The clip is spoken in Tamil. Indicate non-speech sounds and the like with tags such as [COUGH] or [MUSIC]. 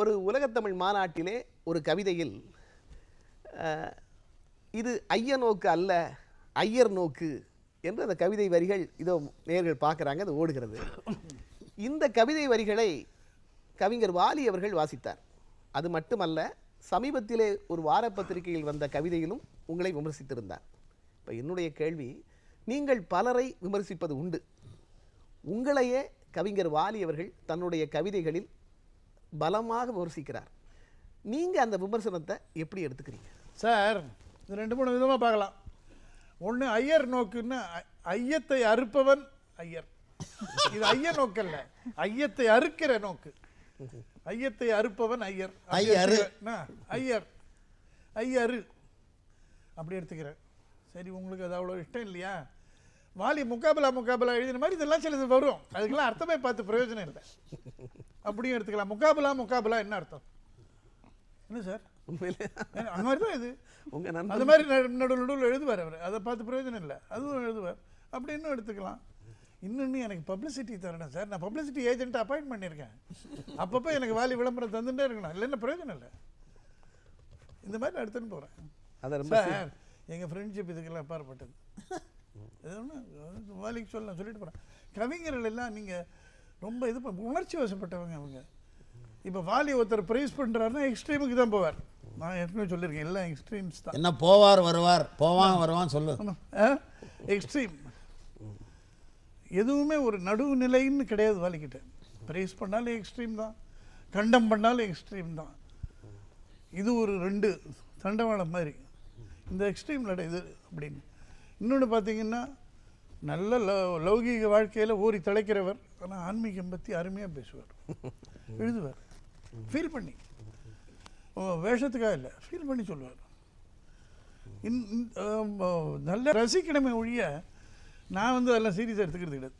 ஒரு உலகத்தமிழ் மாநாட்டிலே ஒரு கவிதையில் இது ஐய நோக்கு அல்ல ஐயர் நோக்கு என்று அந்த கவிதை வரிகள் இதோ நேர்கள் பார்க்குறாங்க அது ஓடுகிறது. இந்த கவிதை வரிகளை கவிஞர் வாலி அவர்கள் வாசித்தார். அது மட்டுமல்ல சமீபத்திலே ஒரு வார பத்திரிகையில் வந்த கவிதையிலும் உங்களை விமர்சித்திருந்தார். இப்போ என்னுடைய கேள்வி நீங்கள் பலரை விமர்சிப்பது உண்டு. உங்களையே கவிஞர் வாலி அவர்கள் தன்னுடைய கவிதைகளில் பலமாக விமர்சிக்கிறார். நீங்க அந்த விமர்சனத்தை எப்படி எடுத்துக்கிறீங்க? சார் இது ரெண்டு மூணு விதமாக பார்க்கலாம். ஒன்று ஐயர் நோக்குன்னா ஐயத்தை அறுப்பவன் ஐயர். இது ஐய நோக்கல்ல. ஐயத்தை அறுக்கிற நோக்கு. ஐயத்தை அறுப்பவன் ஐயர். ஐயரு. ஐயர். ஐயரு. அப்படி எடுத்துக்கிறேன். சரி உங்களுக்கு அது அவ்வளோ இஷ்டம் இல்லையா? வாலி முக்காபலா முக்காபலா எழுதின மாதிரி இதெல்லாம் சிலது வரும். அதுக்கெல்லாம் அர்த்தமே பார்த்து பிரயோஜனம் இல்லை. அப்படியும் எடுத்துக்கலாம். முக்காபலா முக்காபலா என்ன அர்த்தம்? என்ன சார்? உண்மையிலே. அந்த மாதிரி தான் இது. உங்க அது நண்பர் மாதிரி நடுவில் நடுவில் எழுதுவார் அவர். அதை பார்த்து பிரயோஜனம் இல்லை. அதுவும் எழுதுவார். அப்படி இன்னும் எடுத்துக்கலாம். இன்னொன்று எனக்கு பப்ளிசிட்டி தரணும் சார். நான் பப்ளிசிட்டி ஏஜென்ட் அப்பாயிண்ட் பண்ணியிருக்கேன். அப்பப்போ எனக்கு வாலி விளம்பரம் தந்துட்டே இருக்கணும். இல்லைன்னா பிரயோஜனம் இல்லை. இந்த மாதிரி நான் எடுத்துன்னு போகிறேன் அதை ரொம்ப எங்கள் ஃப்ரெண்ட்ஷிப் இதுக்கெல்லாம் அப்பாற்பட்டது. இது ஒன்று வாலிக்கு சொல்லலாம் சொல்லிட்டு போகிறேன் கவிஞர்கள் எல்லாம் நீங்கள் ரொம்ப இது உணர்ச்சி வசப்பட்டவங்க அவங்க. இப்போ வாலி ஒருத்தர் ப்ரைஸ் பண்ணுறாருன்னா எக்ஸ்ட்ரீமுக்கு தான் போவார். நான் ஏற்கனவே சொல்லியிருக்கேன் எல்லாம் எக்ஸ்ட்ரீம்ஸ் தான். என்ன போவார் வருவார் போவான் வருவான் சொல்லு. எக்ஸ்ட்ரீம் எதுவுமே ஒரு நடுவுநிலைன்னு கிடையாது வாலிக்கிட்ட. ப்ரைஸ் பண்ணாலும் எக்ஸ்ட்ரீம் தான். கண்டம் பண்ணாலும் எக்ஸ்ட்ரீம் தான். இது ஒரு ரெண்டு தண்டவாளம் மாதிரி. இந்த எக்ஸ்ட்ரீமில் இது அப்படின்னு. இன்னொன்று பார்த்தீங்கன்னா நல்ல லௌ- லௌகீக வாழ்க்கையில் ஊறி திளைக்கிறவர் ஆனால் ஆன்மீகம் பற்றி அருமையாக பேசுவார். [LAUGHS] எழுதுவார். ஃபீல் பண்ணி. வேஷத்துக்காக இல்லை ஃபீல் பண்ணி சொல்லுவார். இன் நல்ல ரசிக்கணுமே ஒழிய நான் வந்து அதெல்லாம் சீரியஸாக எடுத்துக்கிறது கிடையாது.